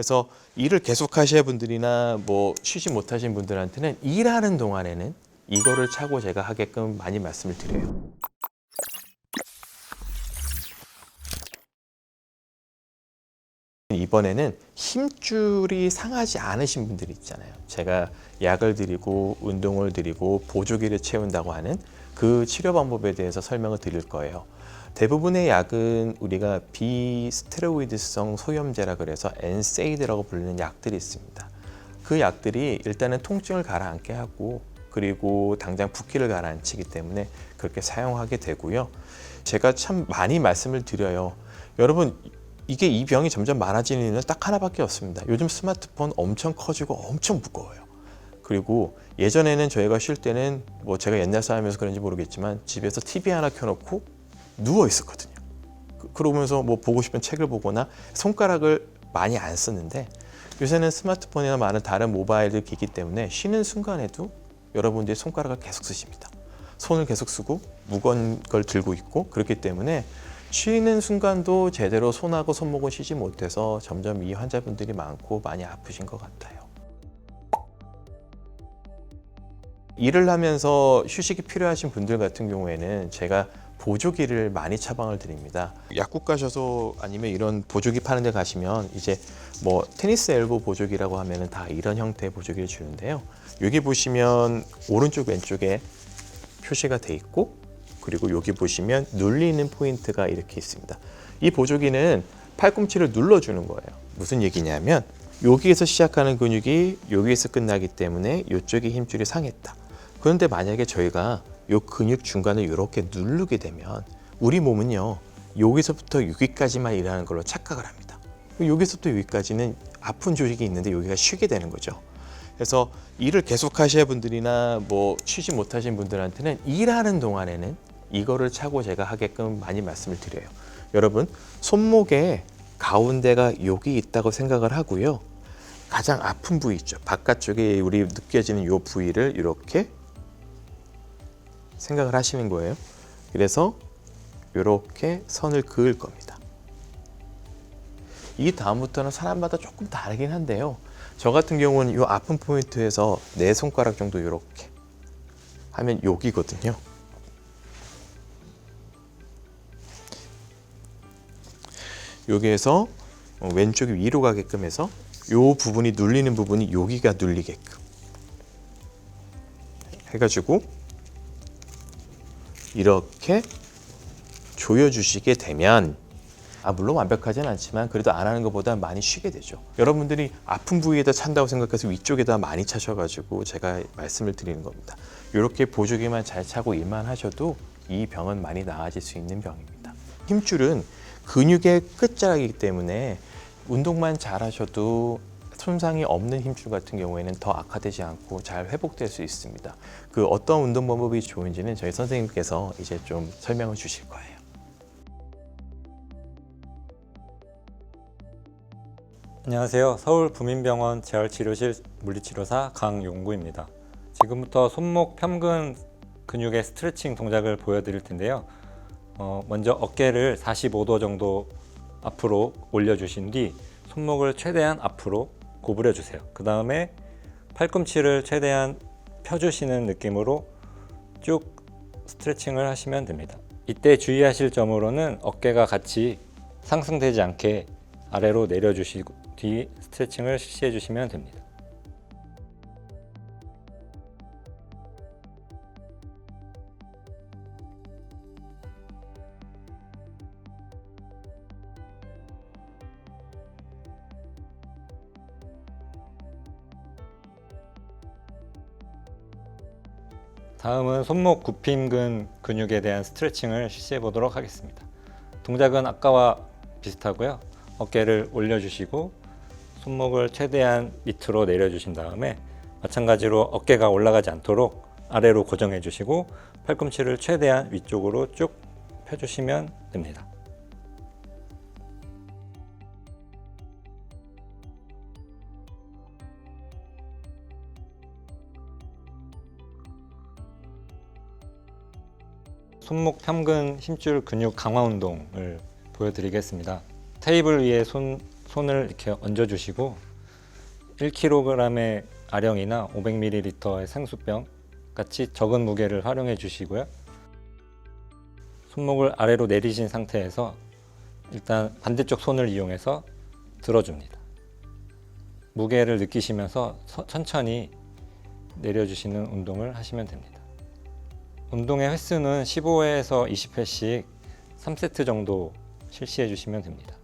그래서 일을 계속 하셔야 분들이나 뭐 쉬지 못하신 분들한테는 일하는 동안에는 이거를 차고 제가 하게끔 많이 말씀을 드려요. 이번에는 힘줄이 상하지 않으신 분들이 있잖아요. 제가 약을 드리고 운동을 드리고 보조기를 채운다고 하는 그 치료 방법에 대해서 설명을 드릴 거예요. 대부분의 약은 우리가 비스테로이드성 소염제라 그래서 엔세이드라고 불리는 약들이 있습니다. 그 약들이 일단은 통증을 가라앉게 하고 그리고 당장 붓기를 가라앉히기 때문에 그렇게 사용하게 되고요. 제가 참 많이 말씀을 드려요. 여러분 이게 이 병이 점점 많아지는 이유는 딱 하나밖에 없습니다. 요즘 스마트폰 엄청 커지고 엄청 무거워요. 그리고 예전에는 저희가 쉴 때는 뭐 제가 옛날 사람이어서 그런지 모르겠지만 집에서 TV 하나 켜놓고 누워 있었거든요. 그- 그러면서 뭐 보고 싶은 책을 보거나 손가락을 많이 안 썼는데 요새는 스마트폰이나 많은 다른 모바일 기기 때문에 쉬는 순간에도 여러분들이 손가락을 계속 쓰십니다. 손을 계속 쓰고 무거운 걸 들고 있고 그렇기 때문에 쉬는 순간도 제대로 손하고 손목을 쉬지 못해서 점점 이 환자분들이 많고 많이 아프신 것 같아요. 일을 하면서 휴식이 필요하신 분들 같은 경우에는 제가 보조기를 많이 처방을 드립니다. 약국 가셔서 아니면 이런 보조기 파는 데 가시면 이제 뭐 테니스 엘보 보조기라고 하면은 다 이런 형태의 보조기를 주는데요. 여기 보시면 오른쪽 왼쪽에 표시가 돼 있고 그리고 여기 보시면 눌리는 포인트가 이렇게 있습니다. 이 보조기는 팔꿈치를 눌러주는 거예요. 무슨 얘기냐면 여기에서 시작하는 근육이 여기에서 끝나기 때문에 이쪽에 힘줄이 상했다. 그런데 만약에 저희가 이 근육 중간을 이렇게 누르게 되면 우리 몸은요 여기서부터 여기까지만 일하는 걸로 착각을 합니다. 여기서부터 여기까지는 아픈 조직이 있는데 여기가 쉬게 되는 거죠. 그래서 일을 계속 하셔야 분들이나 뭐 쉬지 못하신 분들한테는 일하는 동안에는 이거를 차고 제가 하게끔 많이 말씀을 드려요. 여러분 손목에 가운데가 여기 있다고 생각을 하고요. 가장 아픈 부위 있죠. 바깥쪽에 우리 느껴지는 이 부위를 이렇게 생각을 하시는 거예요. 그래서 이렇게 선을 그을 겁니다. 이 다음부터는 사람마다 조금 다르긴 한데요. 저 같은 경우는 이 아픈 포인트에서 네 손가락 정도 이렇게 하면 여기거든요. 여기에서 어, 왼쪽이 위로 가게끔 해서 이 부분이 눌리는 부분이 여기가 눌리게끔 해가지고 이렇게 조여주시게 되면 아 물론 완벽하진 않지만 그래도 안 하는 것보다 많이 쉬게 되죠. 여러분들이 아픈 부위에다 찬다고 생각해서 위쪽에다 많이 차셔가지고 제가 말씀을 드리는 겁니다. 이렇게 보조기만 잘 차고 일만 하셔도 이 병은 많이 나아질 수 있는 병입니다. 힘줄은 근육의 끝자락이기 때문에 운동만 잘 하셔도 손상이 없는 힘줄 같은 경우에는 더 악화되지 않고 잘 회복될 수 있습니다. 그 어떤 운동 방법이 좋은지는 저희 선생님께서 이제 좀 설명을 주실 거예요. 안녕하세요. 서울 부민병원 재활치료실 물리치료사 강용구입니다. 지금부터 손목 편근 근육의 스트레칭 동작을 보여드릴 텐데요. 어, 먼저 어깨를 45도 정도 앞으로 올려주신 뒤 손목을 최대한 앞으로 구부려 주세요. 그 다음에 팔꿈치를 최대한 펴주시는 느낌으로 쭉 스트레칭을 하시면 됩니다. 이때 주의하실 점으로는 어깨가 같이 상승되지 않게 아래로 내려주시고 뒤 스트레칭을 실시해 주시면 됩니다. 다음은 손목 굽힘근 근육에 대한 스트레칭을 실시해 보도록 하겠습니다. 동작은 아까와 비슷하고요. 어깨를 올려주시고 손목을 최대한 밑으로 내려주신 다음에 마찬가지로 어깨가 올라가지 않도록 아래로 고정해 주시고 팔꿈치를 최대한 위쪽으로 쭉 펴주시면 됩니다. 손목 편근 힘줄 근육 강화 운동을 보여드리겠습니다. 테이블 위에 손 손을 이렇게 얹어 주시고 1kg의 아령이나 500ml의 생수병 같이 적은 무게를 활용해 주시고요. 손목을 아래로 내리신 상태에서 일단 반대쪽 손을 이용해서 들어줍니다. 무게를 느끼시면서 서- 천천히 내려주시는 운동을 하시면 됩니다. 운동의 횟수는 15회에서 20회씩 3세트 정도 실시해 주시면 됩니다.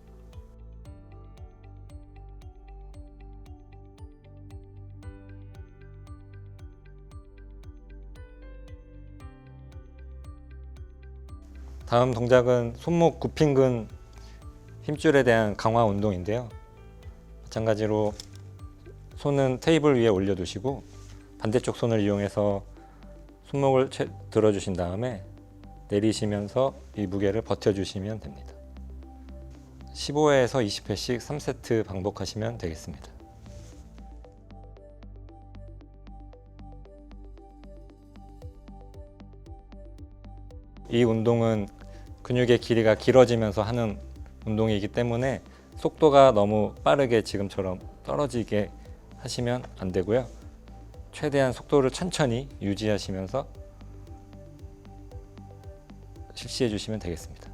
다음 동작은 손목 굽힌근 힘줄에 대한 강화 운동인데요. 마찬가지로 손은 테이블 위에 올려두시고 반대쪽 손을 이용해서 손목을 채- 들어주신 다음에 내리시면서 이 무게를 버텨주시면 됩니다. 15회에서 20회씩 3세트 반복하시면 되겠습니다. 이 운동은 근육의 길이가 길어지면서 하는 운동이기 때문에 속도가 너무 빠르게 지금처럼 떨어지게 하시면 안 되고요. 최대한 속도를 천천히 유지하시면서 실시해 주시면 되겠습니다.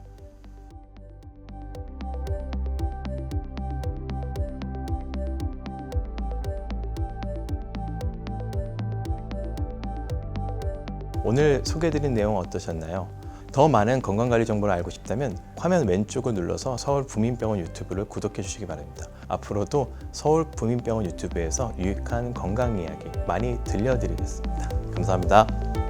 오늘 소개해드린 내용 어떠셨나요? 더 많은 건강관리 정보를 알고 싶다면 화면 왼쪽을 눌러서 서울 부민병원 유튜브를 구독해 주시기 바랍니다. 앞으로도 서울 부민병원 유튜브에서 유익한 건강 이야기 많이 들려드리겠습니다. 감사합니다.